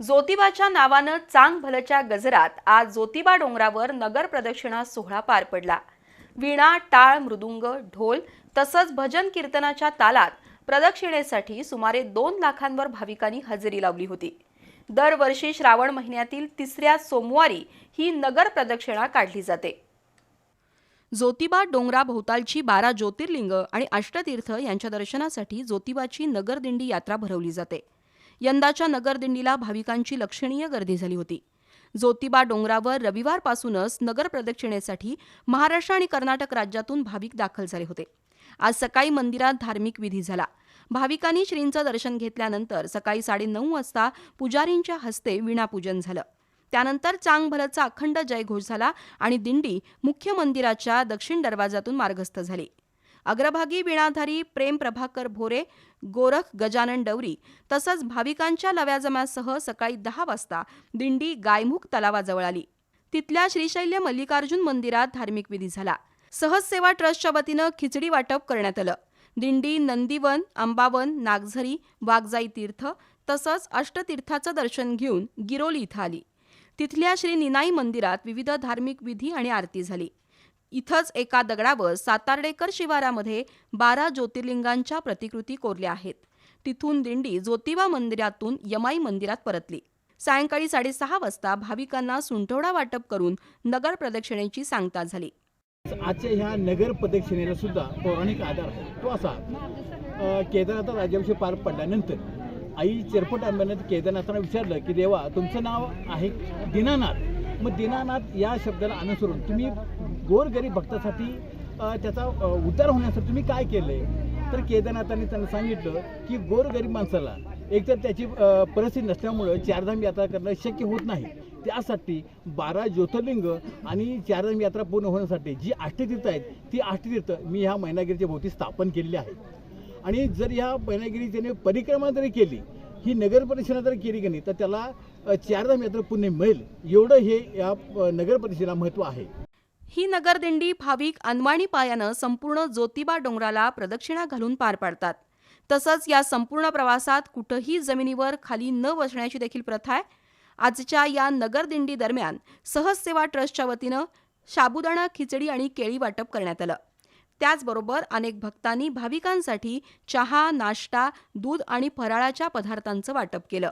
ज्योतिबाच्या नावानं चांग भलच्या गजरात आज ज्योतिबा डोंगरावर नगर प्रदक्षिणा सोहळा पार पडला. वीणा टाळ मृदुंग ढोल तसंच भजन कीर्तनाच्या तालात प्रदक्षिणेसाठी सुमारे दोन लाखांवर भाविकांनी हजेरी लावली होती. दरवर्षी श्रावण महिन्यातील तिसऱ्या सोमवारी ही नगर प्रदक्षिणा काढली जाते. ज्योतिबा डोंगराभोवतालची बारा ज्योतिर्लिंग आणि अष्टतीर्थ यांच्या दर्शनासाठी ज्योतिबाची नगरदिंडी यात्रा भरवली जाते. यंदाच्या नगरदिंडीला भाविकांची लक्षणीय गर्दी झाली होती. ज्योतिबा डोंगरावर रविवारपासूनच नगर प्रदक्षिणेसाठी महाराष्ट्र आणि कर्नाटक राज्यातून भाविक दाखल झाले होते. आज सकाळी मंदिरात धार्मिक विधी झाला. भाविकांनी श्रींचं दर्शन घेतल्यानंतर सकाळी साडेनऊ वाजता पुजारींच्या हस्ते विणापूजन झालं. त्यानंतर चांगभलचा अखंड जयघोष झाला आणि दिंडी मुख्य मंदिराच्या दक्षिण दरवाजातून मार्गस्थ झाली. अग्रभागी विणाधारी प्रेम प्रभाकर भोरे गोरख गजानन डवरी तसंच भाविकांच्या लव्याजम्यासह सकाळी दहा वाजता दिंडी गायमुख तलावाजवळ आली. तिथल्या श्रीशैल्य मल्लिकार्जुन मंदिरात धार्मिक विधी झाला. सहज सेवा ट्रस्टच्या वतीनं खिचडी वाटप करण्यात आलं. दिंडी नंदीवन अंबावन नागझरी वाघजाई तीर्थ तसंच अष्टतीर्थाचं दर्शन घेऊन गिरोली इथं आली. तिथल्या श्री निनाई मंदिरात विविध धार्मिक विधी आणि आरती झाली. इथंच एका दगडावर सातार्डेकर शिवारामध्ये बारा ज्योतिर्लिंगांच्या प्रतिकृती कोरल्या आहेत. तिथून दिंडी ज्योतिबा मंदिरातून यमाई मंदिरात परतली. सायंकाळी साडेसहा वाजता भाविकांना सुंठवडा वाटप करून नगर प्रदक्षिणेची सांगता झाली. आजच्या ह्या नगर प्रदक्षिणेला सुद्धा पौराणिक आधार तो असा केदारनाथ राजाविषयी पार पडल्यानंतर आई चिरपट आंब्यानं केदारनाथांना विचारलं की देवा तुमचं नाव आहे दीनानाथ. मग दीनानाथ या शब्दाला अनुसरून तुम्ही गोरगरीब भक्तासाठी त्याचा उतार उद्धार होण्यासाठी तुम्ही काय केलंय तर केदारनाथांनी त्यांना सांगितलं की गोरगरीब माणसाला एकतर त्याची परिस्थिती नसल्यामुळं चारधाम यात्रा करणं शक्य होत नाही. त्यासाठी बारा ज्योतिर्लिंग आणि चारधाम यात्रा पूर्ण होण्यासाठी जी आष्टतीर्थ आहेत ती आष्टतीर्थ मी ह्या मैनागिरीच्या भोवती स्थापन केलेली आहे. आणि जर ह्या मैनागिरी त्याने परिक्रमा जरी केली ही नगर परिषदेने जर केली की नाही तर त्याला चारधाम यात्रा पुण्य मिळेल. एवढं हे या नगर परिषदेला महत्त्व आहे. ही नगरदिंडी भाविक अनवाणी पायानं संपूर्ण ज्योतिबा डोंगराला प्रदक्षिणा घालून पार पाडतात. तसंच या संपूर्ण प्रवासात कुठंही जमिनीवर खाली न बसण्याची देखील प्रथा आहे. आजच्या या नगरदिंडी दरम्यान सहज सेवा ट्रस्टच्या वतीनं साबुदाणा खिचडी आणि केळी वाटप करण्यात आलं. त्याचबरोबर अनेक भक्तांनी भाविकांसाठी चहा नाश्ता दूध आणि फराळाच्या पदार्थांचं वाटप केलं.